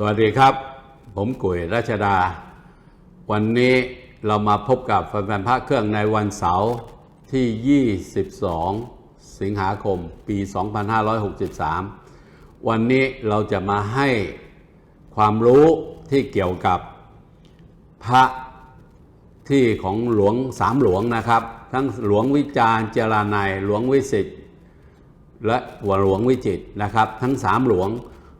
สวัสดีครับ ผมกุยรัชดา วันนี้เรามาพบกับแฟนๆพระเครื่องในวันเสาร์ที่ 22 สิงหาคม ปี 2563 วันนี้เราจะมาให้ความรู้ที่เกี่ยวกับพระที่ของหลวงสามหลวงนะครับ ทั้งหลวงวิจารณ์เจรานายหลวงวิสิทธิ์และหัวหลวงวิจิตนะครับ ทั้งสามหลวง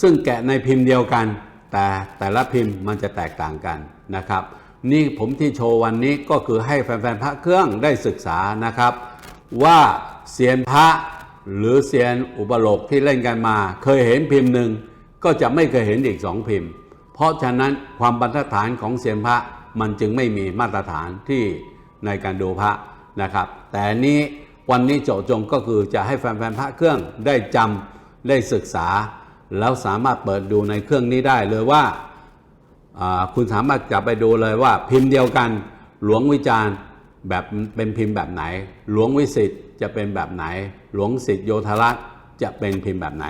ซึ่งแกะในพิมพ์เดียวกัน แต่แต่ละพิมพ์มันจะแตกต่างกันนะครับ นี่ผมที่โชว์วันนี้ก็คือให้แฟนๆพระเครื่องได้ศึกษานะครับ ว่าเซียนพระหรือเซียนอุปโลกที่เล่นกันมา เคยเห็นพิมพ์หนึ่งก็จะไม่เคยเห็นอีกสองพิมพ์ เพราะฉะนั้นความบรรทัดฐานของเซียนพระมันจึงไม่มีมาตรฐานที่ในการดูพระนะครับ แต่นี้วันนี้เจาะจงก็คือจะให้แฟนๆพระเครื่องได้จำได้ศึกษา แล้วสามารถเปิดดูในเครื่องนี้ได้เลยว่า คุณสามารถกลับไปดูเลยว่า พิมพ์เดียวกันหลวงวิจารณ์แบบเป็นพิมพ์แบบไหน หลวงวิสิตจะเป็นแบบไหน หลวงสิทธิโยธรัตจะเป็นพิมพ์แบบไหน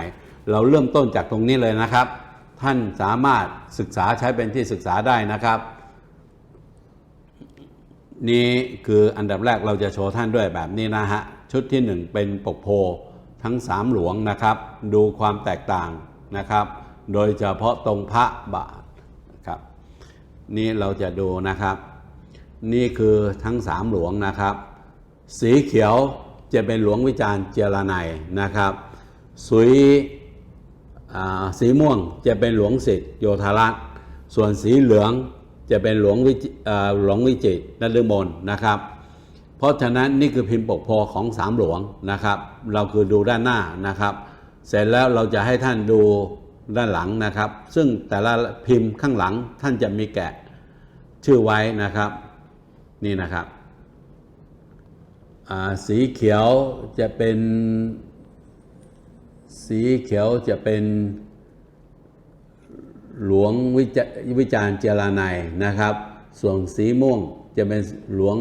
เราเริ่มต้นจากตรงนี้เลยนะครับ ท่านสามารถศึกษาใช้เป็นที่ศึกษาได้นะครับ นี่คืออันดับแรกเราจะโชว์ท่านด้วยแบบนี้นะฮะชุดที่หนึ่งเป็นปกโพทั้งสามหลวงนะครับ ดูความแตกต่าง นะครับ โดยเฉพาะตรงพระบาทครับนี่เราจะดูนะครับ นี่คือทั้งสามหลวงนะครับ สีเขียวจะเป็นหลวงวิจารณ์เจรไนยนะครับสุยสีม่วงจะเป็นหลวงสิทธิโยธารัตส่วนสีเหลืองจะเป็นหลวงวิจิหลวงวิจิตรนฤมลนะครับ เพราะฉะนั้นนี่คือพิมพ์ปกโพของสามหลวงนะครับ เราคือดูด้านหน้านะครับ เสร็จแล้วเราจะให้ท่านดูด้านหลังนะครับ ซึ่งแต่ละพิมพ์ข้างหลังท่านจะมีแกะชื่อไว้นะครับ นี่นะครับ สีเขียวจะเป็น สีเขียวจะเป็นหลวงวิจวจารณ์เจรานัยนะครับ ส่วนสีม่วงจะเป็นหลวง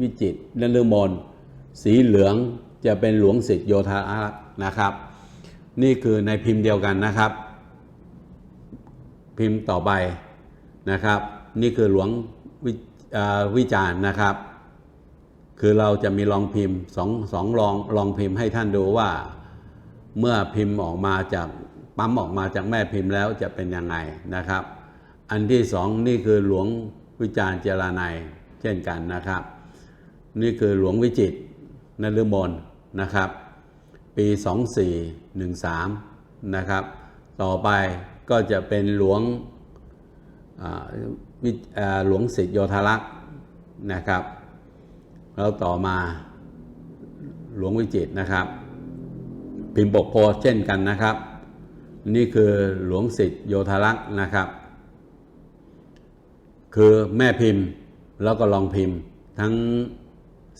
วิจิตรนฤมลสีเหลือง จะเป็นหลวงสิทธิโยธารักษ์นะครับ นี่คือในพิมพ์เดียวกันนะครับ พิมพ์ต่อไปนะครับ นี่คือหลวงวิอ่าวิจารณ์นะครับ คือเราจะมีลองพิมพ์สองสองลองลองพิมพ์ให้ท่านดูว่า เมื่อพิมพ์ออกมาจากปั๊มออกมาจากแม่พิมพ์แล้วจะเป็นยังไงนะครับ อันที่สองนี่คือหลวงวิจารณ์เจรานัยเช่นกันนะครับ นี่คือหลวงวิจิตนฤมล นะครับ ปี 2413 นะครับ ต่อไปก็จะเป็นหลวงหลวงสิทธิโยธารักษ์นะครับ แล้วต่อมาหลวงวิจิตนะครับ พิมพ์ปกโพเช่นกันนะครับ นี่คือหลวงสิทธิโยธารักษ์นะครับ คือแม่พิมพ์แล้วก็ลองพิมพ์ทั้ง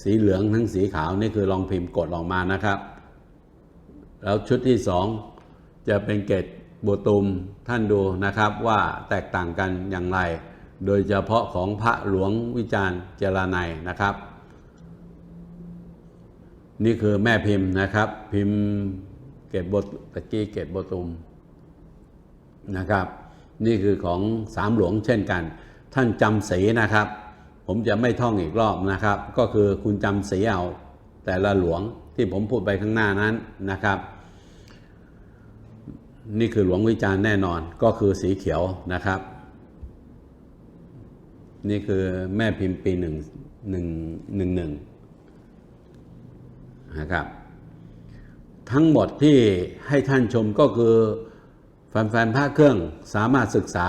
สีเหลืองทั้งสีขาวนี่คือลองพิมพ์กดออกมานะครับ แล้วชุดที่สองจะเป็นเกตบัวตุมท่านดูนะครับว่าแตกต่างกันอย่างไร โดยเฉพาะของพระหลวงวิจารณ์เจรานัยนะครับ นี่คือแม่พิมพ์นะครับ พิมพ์เกตบทตะกี้เกตบตุมนะครับ นี่คือของสามหลวงเช่นกัน ท่านจำสีนะครับ ผมจะไม่ท่องอีกรอบนะครับ ก็คือคุณจำสีเอาแต่ละหลวงที่ผมพูดไปข้างหน้านั้นนะครับ นี่คือหลวงวิจารณ์แน่นอนก็คือสีเขียวนะครับ นี่คือแม่พิมพ์ปีหนึ่งหนึ่งหนึ่งหนึ่งนะครับ ทั้งหมดที่ให้ท่านชมก็คือแฟนๆพระเครื่องสามารถศึกษา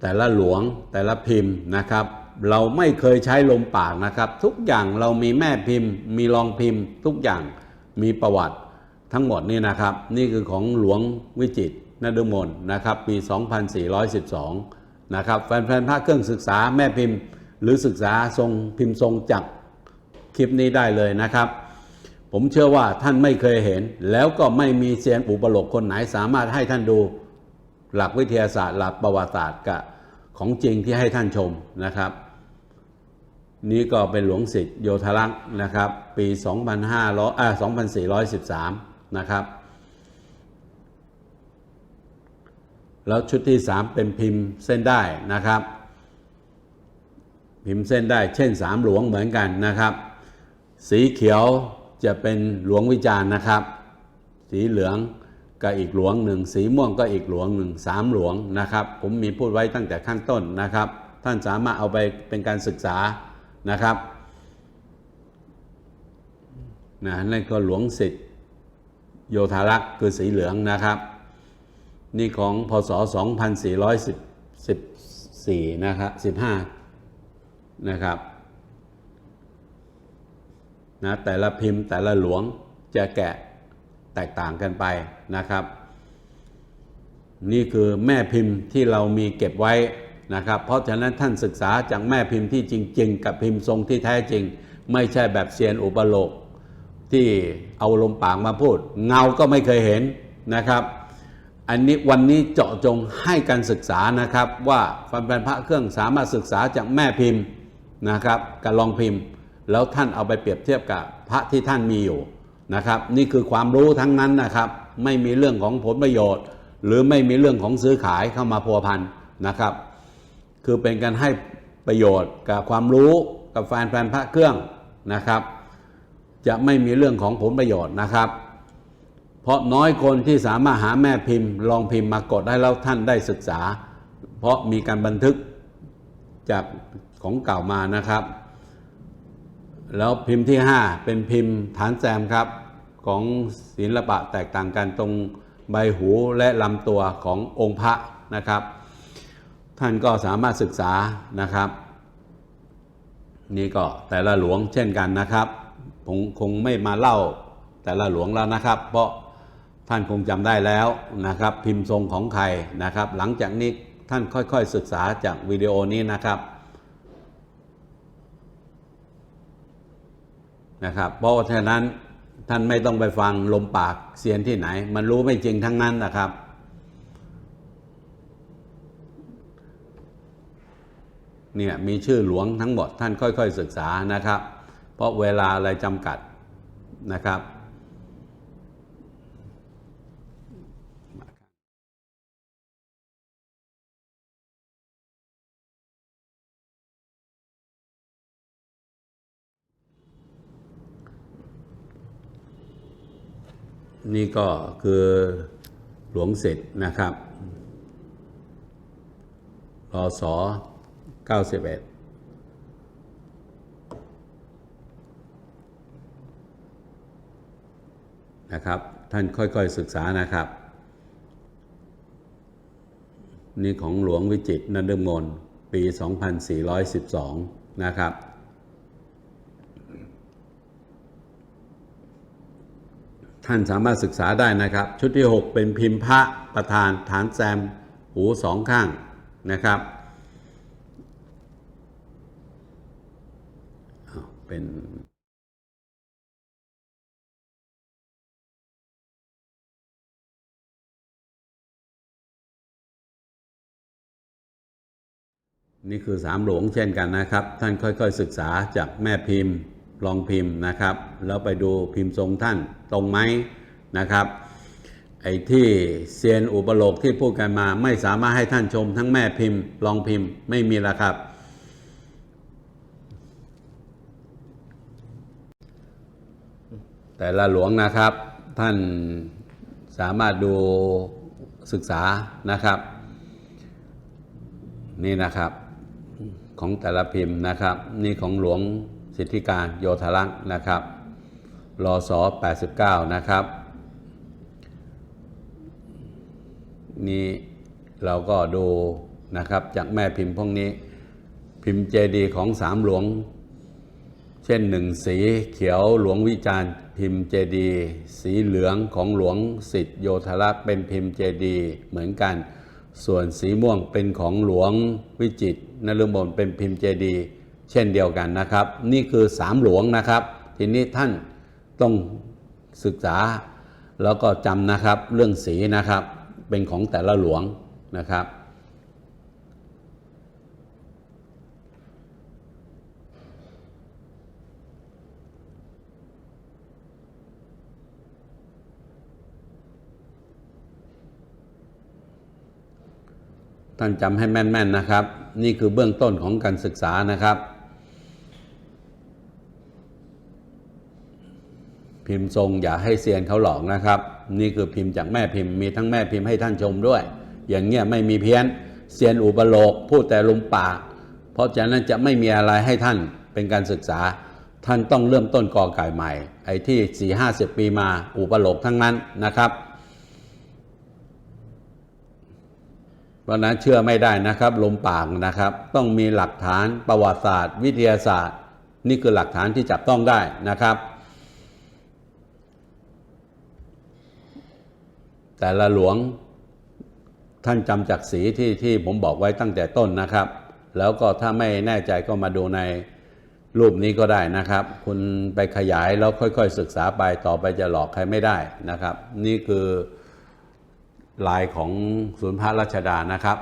แต่ละหลวงแต่ละพิมพ์นะครับ เราไม่เคยใช้ลมปากนะครับ ทุกอย่างเรามีแม่พิมพ์ มีรองพิมพ์ ทุกอย่างมีประวัติทั้งหมดนี่นะครับ นี่คือของหลวงวิจิตรนฤมลนะครับ ปี 2412 นะครับแฟนๆพระเครื่องศึกษาแม่พิมพ์ หรือศึกษาทรงพิมพ์ทรงจักคลิปนี้ได้เลยนะครับ ผมเชื่อว่าท่านไม่เคยเห็น แล้วก็ไม่มีเซียนอุปโลกคนไหนสามารถให้ท่านดูหลักวิทยาศาสตร์ หลักประวัติศาสตร์กับของจริงที่ให้ท่านชมนะครับ นี่ก็เป็นหลวงสิทธิโยธารักษ์นะครับ ปี 2500อ่า2413 นะครับ แล้วชุดที่สามเป็นพิมพ์เส้นได้นะครับ พิมพ์เส้นได้เช่นสามหลวงเหมือนกันนะครับ สีเขียวจะเป็นหลวงวิจารณ์นะครับ สีเหลืองก็อีกหลวงหนึ่ง สีม่วงก็อีกหลวงหนึ่งสามหลวงนะครับ ผมมีพูดไว้ตั้งแต่ขั้นต้นนะครับ ท่านสามารถเอาไปเป็นการศึกษา นะครับนะนั่นก็หลวงสิทธิโยธารักษ์คือสีเหลืองนะครับ นี่ของพศ 2414นะครับ15 นะครับนะแต่ละพิมพ์แต่ละหลวงจะแกะแตกต่างกันไปนะครับ นี่คือแม่พิมพ์ที่เรามีเก็บไว้ นะครับ เพราะฉะนั้นท่านศึกษาจากแม่พิมพ์ที่จริง ๆ กับพิมพ์ทรงที่แท้จริง ไม่ใช่แบบเซียนอุปโลกที่เอาลมปากมาพูด เงาก็ไม่เคยเห็นนะครับ อันนี้วันนี้เจาะจงให้การศึกษานะครับ ว่าฟันแปนพระเครื่องสามารถศึกษาจากแม่พิมพ์นะครับกับรองพิมพ์ แล้วท่านเอาไปเปรียบเทียบกับพระที่ท่านมีอยู่นะครับ นี่คือความรู้ทั้งนั้นนะครับ ไม่มีเรื่องของผลประโยชน์ หรือไม่มีเรื่องของซื้อขายเข้ามาพัวพันนะครับ คือเป็นการให้ประโยชน์กับความรู้กับแฟนแฟนพระเครื่องนะครับ จะไม่มีเรื่องของผลประโยชน์นะครับ เพราะน้อยคนที่สามารถหาแม่พิมพ์ลองพิมพ์มากดได้แล้วท่านได้ศึกษา เพราะมีการบันทึกจากของเก่ามานะครับ แล้วพิมพ์ที่ 5 เป็นพิมพ์ฐานแซมครับของศิลปะแตกต่างกันตรงใบหูและลำตัวขององค์พระนะครับ ท่านก็สามารถศึกษานะครับ นี่ก็แต่ละหลวงเช่นกันนะครับผมคงไม่มาเล่าแต่ละหลวงแล้วนะครับ เพราะท่านคงจำได้แล้วนะครับ พิมพ์ทรงของใครนะครับ หลังจากนี้ท่านค่อยๆศึกษาจากวิดีโอนี้นะครับนะครับเพราะฉะนั้นท่านไม่ต้องไปฟังลมปากเสียนที่ไหน มันรู้ไม่จริงทั้งนั้นนะครับ เนี่ยมีชื่อหลวงทั้งหมดท่านค่อย ๆ ศึกษานะครับ เพราะเวลาอะไรจำกัดนะครับนี่ก็คือหลวงเสร็จนะครับรอสอ 91นะครับ ท่านค่อยๆศึกษานะครับ นี่ของหลวงวิจิตนันดมนปี 2412 นะครับ ท่านสามารถศึกษาได้นะครับ ชุดที่ 6 เป็นพิมพ์พระประธานฐานแซมหูสองข้างนะครับอ้าว เป็นนี่คือสามหลวงเช่นกันนะครับ ท่านค่อยๆศึกษาจากแม่พิมพ์ลองพิมพ์นะครับ แล้วไปดูพิมพ์ทรงท่านตรงไหมนะครับ ไอ้ที่เซียนอุปโลกที่พูดกันมา ไม่สามารถให้ท่านชมทั้งแม่พิมพ์ลองพิมพ์ไม่มีละครับ แต่ละหลวงนะครับ ท่านสามารถดูศึกษานะครับ นี่นะครับของแต่ละพิมพ์นะครับ นี่ของหลวงสิทธิการโยธารักษ์นะครับรอสอ89 นะครับ นี่เราก็ดูนะครับจากแม่พิมพ์พวกนี้ พิมพ์เจดีย์ของสามหลวง เช่นหนึ่งสีเขียวหลวงวิจารณ์พิมพ์เจดี สีเหลืองของหลวงสิทธิโยธารักษ์เป็นพิมพ์เจดี เหมือนกัน ส่วนสีม่วงเป็นของหลวงวิจิตรนฤมลเป็นพิมพ์เจดี เช่นเดียวกันนะครับ นี่คือสามหลวงนะครับ ทีนี้ท่านต้องศึกษาแล้วก็จำนะครับเรื่องสีนะครับเป็นของแต่ละหลวงนะครับ ท่านจำให้แม่นๆนะครับ นี่คือเบื้องต้นของการศึกษานะครับ พิมพ์ทรงอย่าให้เซียนเขาหลอกนะครับ นี่คือพิมพ์จากแม่พิมพ์มีทั้งแม่พิมพ์ให้ท่านชมด้วย อย่างเงี้ยไม่มีเพี้ยนเซียนอุปโลกพูดแต่ลุมปาก เพราะฉะนั้นจะไม่มีอะไรให้ท่านเป็นการศึกษา ท่านต้องเริ่มต้นกอไก่ใหม่ ไอ้ที่สี่ห้าสิบปีมาอุปโลกทั้งนั้นนะครับ เพราะนั้นเชื่อไม่ได้นะครับ ลมปากนะครับ ต้องมีหลักฐานประวัติศาสตร์ วิทยาศาสตร์ นี่คือหลักฐานที่จับต้องได้นะครับ แต่ละหลวงท่านจำจากสีที่ที่ผมบอกไว้ตั้งแต่ต้นนะครับ แล้วก็ถ้าไม่แน่ใจก็มาดูในรูปนี้ก็ได้นะครับ คุณไปขยายแล้วค่อยๆ ศึกษาไปต่อไปจะหลอกใครไม่ได้นะครับ นี่คือ ลายของศูนย์พระราชดานะครับ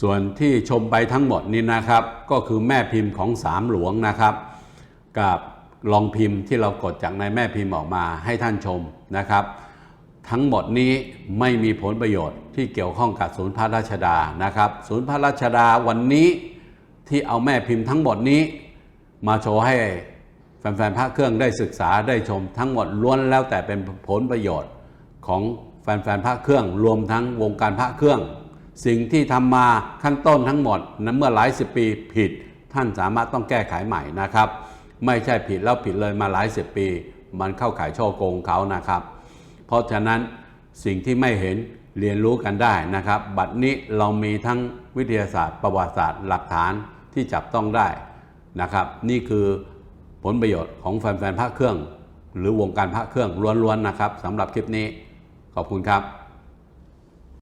ส่วนที่ชมไปทั้งหมดนี้นะครับ ก็คือแม่พิมพ์ของสามหลวงนะครับ กับลองพิมพ์ที่เรากดจากในแม่พิมพ์ออกมาให้ท่านชมนะครับ ทั้งหมดนี้ไม่มีผลประโยชน์ที่เกี่ยวข้องกับศูนย์พระราชดานะครับ ศูนย์พระราชดาวันนี้ที่เอาแม่พิมพ์ทั้งหมดนี้ มาโชว์ให้ แฟนๆพระเครื่องได้ศึกษาได้ชมทั้งหมดล้วนแล้วแต่เป็นผลประโยชน์ของแฟนๆพระเครื่อง รวมทั้งวงการพระเครื่อง สิ่งที่ทำมาขั้นต้นทั้งหมดนั้นเมื่อหลายสิบปีผิด ท่านสามารถต้องแก้ไขใหม่นะครับ ไม่ใช่ผิดแล้วผิดเลยมาหลายสิบปี มันเข้าข่ายช่อโกงเขานะครับ เพราะฉะนั้นสิ่งที่ไม่เห็นเรียนรู้กันได้นะครับ บัดนี้เรามีทั้งวิทยาศาสตร์ ประวัติศาสตร์ หลักฐานที่จับต้องได้นะครับ นี่คือ ผลประโยชน์ของแฟนๆพระเครื่อง หรือวงการพระเครื่องล้วนๆนะครับสำหรับคลิปนี้ขอบคุณครับ